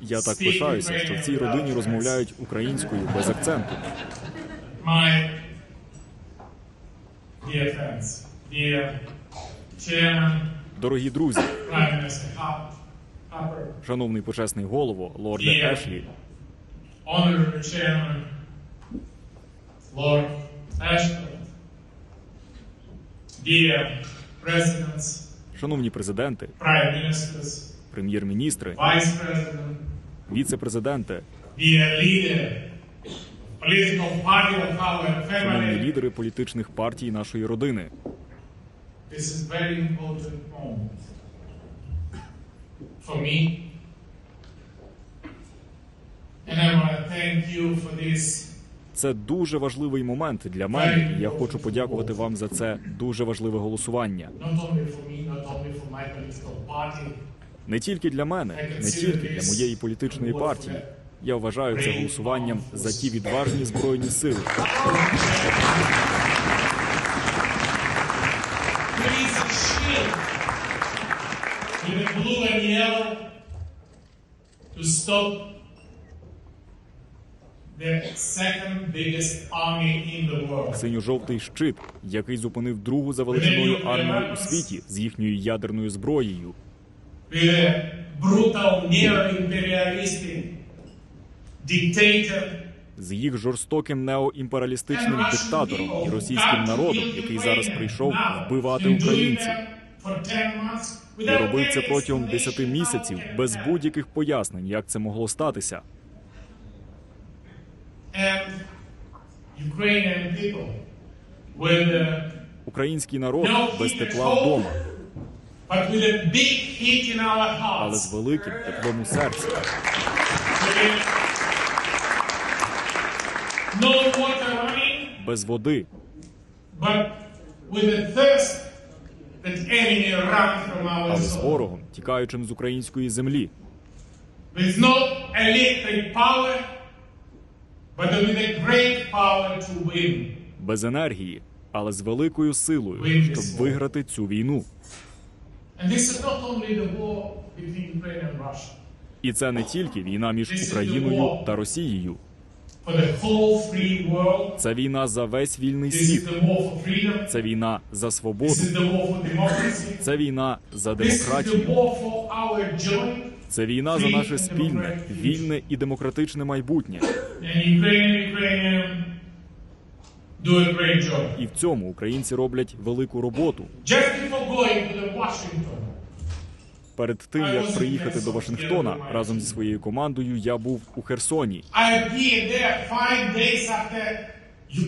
Я так пишаюся, що в цій родині розмовляють українською без акценту. Дорогі друзі, шановний почесний голово, лорде Ешлі, Лорд Ешлі, Dear Presidents, шановні президенти, прем'єр-міністри, віце-президенти, шановні лідери політичних партій нашої родини. And I want to thank you for this Це дуже важливий момент для мене. Я хочу подякувати вам за це дуже важливе голосування. Не тільки для мене, не тільки для моєї політичної партії. Я вважаю це голосуванням за ті відважні збройні сили, blue and yellow to stop the second biggest army in the world. Синьо-жовтий щит, який зупинив другу за величиною армію у світі з їхньою ядерною зброєю, з їх жорстоким неоімперіалістичним диктатором і російським народом, який зараз прийшов вбивати українців. І робив це протягом 10 місяців без будь-яких пояснень, як це могло статися. And Ukrainian people with a, Український народ без тепла вдома, але з великим теплом у серці, без води, але з ворогом, тікаючим з української землі, без енергії, але з великою силою, щоб виграти цю війну. І це не тільки війна між Україною та Росією. Це війна за весь вільний світ. Це війна за свободу. Це війна за демократію. Це війна за наше спільне, вільне і демократичне майбутнє. And Ukrainian, Ukrainian do a great job. І в цьому українці роблять велику роботу. Just before going to the Washington, Перед тим як приїхати до Вашингтона разом зі своєю командою, я був у Херсоні. І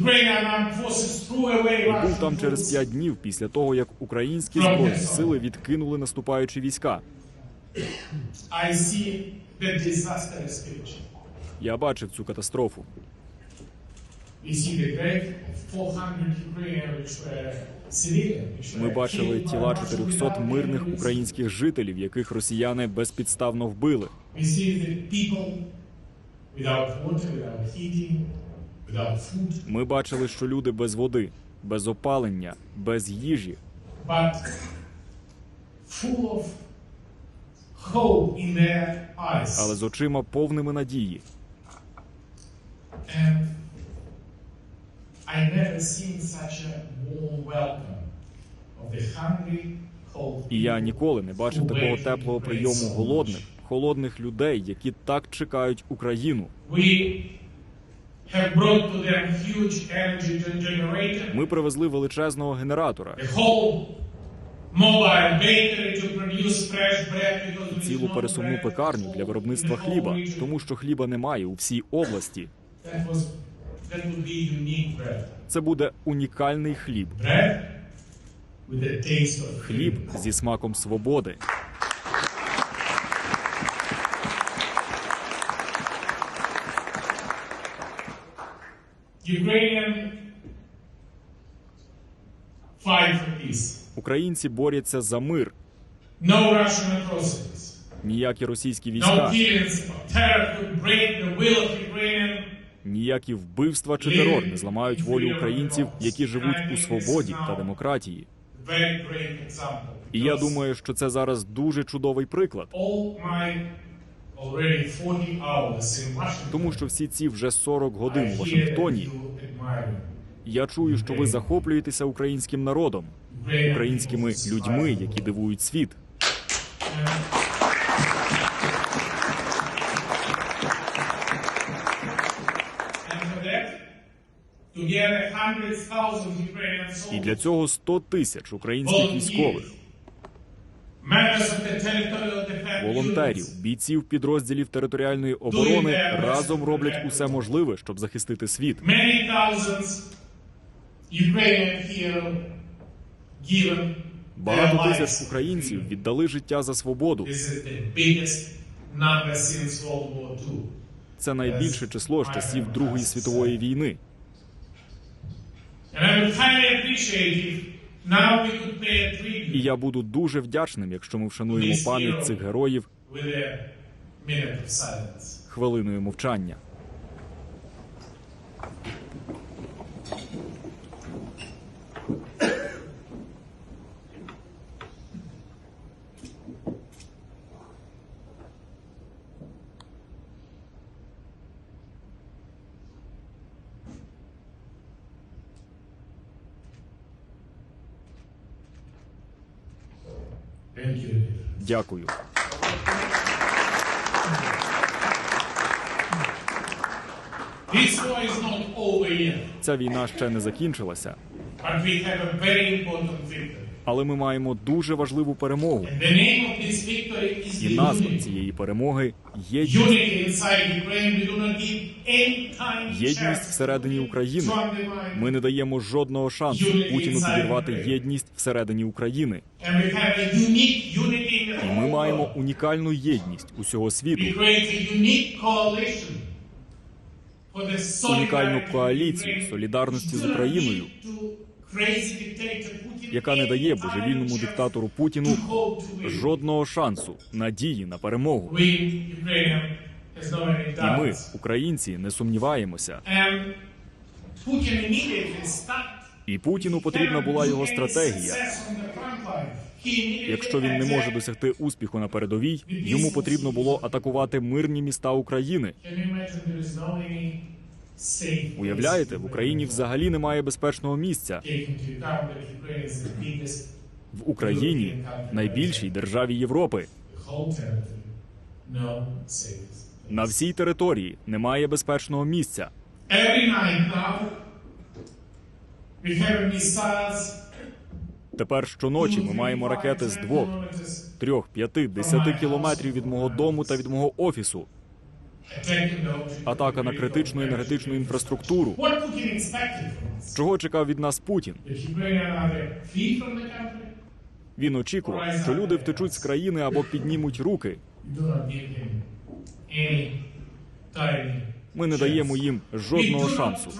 був там через п'ять днів після того, як українські збройні сили відкинули наступаючі війська. I see the disastrous picture. Я бачив цю катастрофу. We see the grave of 400 Ukrainians which were civilian. Which Ми бачили тіла Russian 400 without мирних українських жителів, яких росіяни безпідставно вбили. Ми бачили, що люди без води, без опалення, без їжі, але з очима повними надії. And I never seen such a warm welcome of the hungry, cold І я ніколи не бачив такого теплого прийому голодних, холодних людей, які так чекають Україну. We have brought to them huge energy gen- generator, Ми привезли величезного генератора, the whole mobile bakery to produce fresh bread because there is цілу no пересувну bread пекарню для the виробництва whole хліба, region. тому що хліба немає у всій області. That was Це буде унікальний хліб, хліб зі смаком свободи. Українці борються за мир. Ніякі російські війська, ніякі вбивства чи терор не зламають волю українців, які живуть у свободі та демократії. І я думаю, що це зараз дуже чудовий приклад. all my already 40 hours in Washington. Тому що всі ці вже 40 годин у Вашингтоні. Я чую, що ви захоплюєтеся українським народом, українськими людьми, які дивують світ. І для цього 100 тисяч українських військових, волонтерів, бійців підрозділів територіальної оборони разом роблять усе можливе, щоб захистити світ. Багато тисяч українців віддали життя за свободу. Це найбільше число з часів Другої світової війни. І я буду дуже вдячним, якщо ми вшануємо пам'ять цих героїв хвилиною мовчання. Дякую. Ця війна ще не закінчилася, але ми маємо дуже важливу перемогу. І назва цієї перемоги єдність. Єдність всередині України. Ми не даємо жодного шансу Путіну підірвати єдність всередині України. І ми маємо унікальну єдність усього світу. Унікальну коаліцію солідарності з Україною, яка не дає божевільному диктатору Путіну жодного шансу, надії на перемогу. І ми, українці, не сумніваємося. Started І Путіну потрібна була його стратегія. Якщо він не може досягти успіху на передовій, йому потрібно було атакувати мирні міста України. Уявляєте, в Україні взагалі немає безпечного місця. В Україні найбільшій державі Європи. На всій території немає безпечного місця. Тепер щоночі ми маємо ракети з двох, трьох, п'яти, десяти кілометрів від мого дому та від мого офісу. Атака на критичну енергетичну інфраструктуру. Чого чекав від нас Путін? Він очікував, що люди втечуть з країни або піднімуть руки. Ми не даємо їм жодного шансу.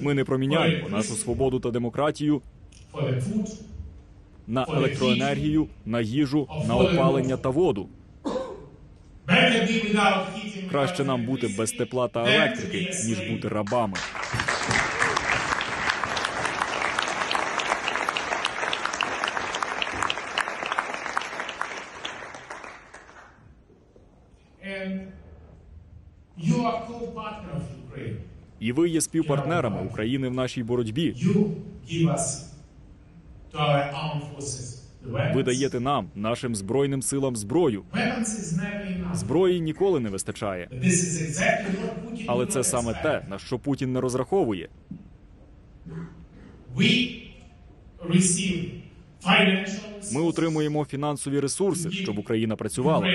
Ми не проміняємо нашу свободу та демократію на електроенергію, на їжу, на опалення та воду. Краще нам бути без тепла та електрики, ніж бути рабами. І ви є співпартнерами України в нашій боротьбі. Ви даєте нам, нашим збройним силам, зброю. Зброї ніколи не вистачає. Але це саме те, на що Путін не розраховує. Ми отримуємо фінансові ресурси, щоб Україна працювала.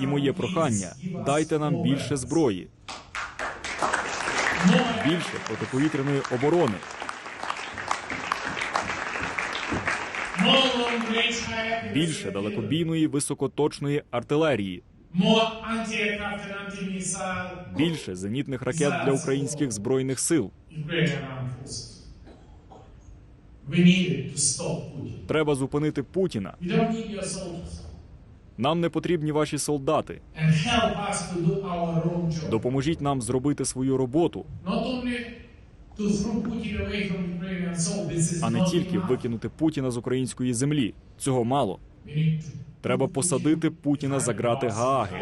І моє прохання: дайте нам більше зброї, більше протиповітряної оборони, більше далекобійної високоточної артилерії, більше зенітних ракет для українських збройних сил. Треба зупинити Путіна. Нам не потрібні ваші солдати. Допоможіть нам зробити свою роботу, а не тільки викинути Путіна з української землі. Цього мало. Треба посадити Путіна за грати Гааги.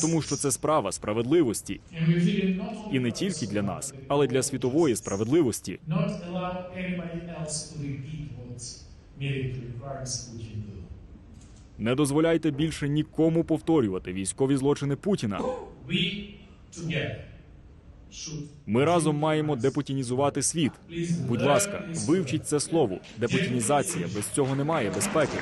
Тому що це справа справедливості, і не тільки для нас, але для світової справедливості. Не дозволяйте більше нікому повторювати військові злочини Путіна. Ми разом маємо депутінізувати світ. Будь ласка, вивчіть це слово. Депутінізація. Без цього немає безпеки.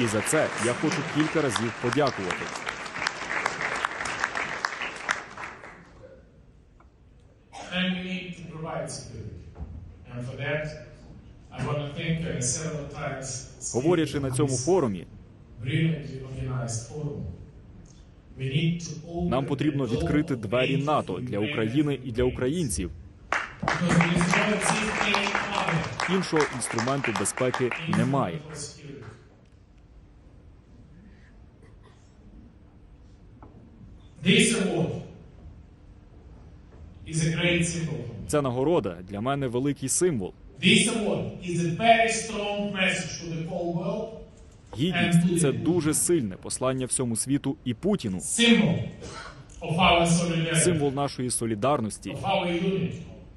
І за це я хочу кілька разів подякувати. and we need to provide security. And for that, I want to thank uh, several times. Говорячи на цьому форумі, нам потрібно відкрити двері НАТО для України і для українців. Іншого інструменту безпеки немає. instrument for security. This award is a great symbol. Ця нагорода для мене великий символ. This award is a very strong message to the whole world, Гідність це дуже сильне послання всьому світу і Путіну. symbol of our solidarity, Символ нашої солідарності, of our unity.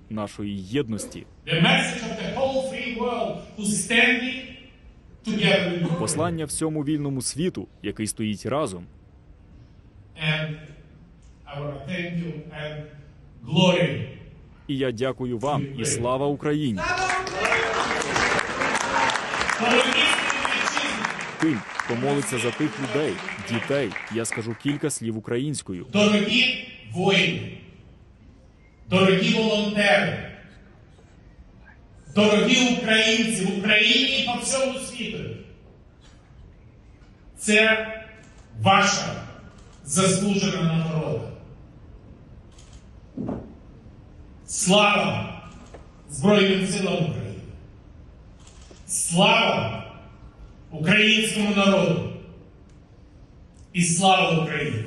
нашої єдності. The message of the whole free world who's standing together with Ukraine. Послання всьому вільному світу, який стоїть разом. And I want to thank you and glory. І я дякую вам і слава Україні! Тим, хто молиться за тих людей, дітей. Я скажу кілька слів українською. Дорогі воїни, дорогі волонтери, дорогі українці в Україні і по всьому світу. Це ваша заслужена нагорода. Слава Збройним силам України! Слава українському народу! І слава Україні!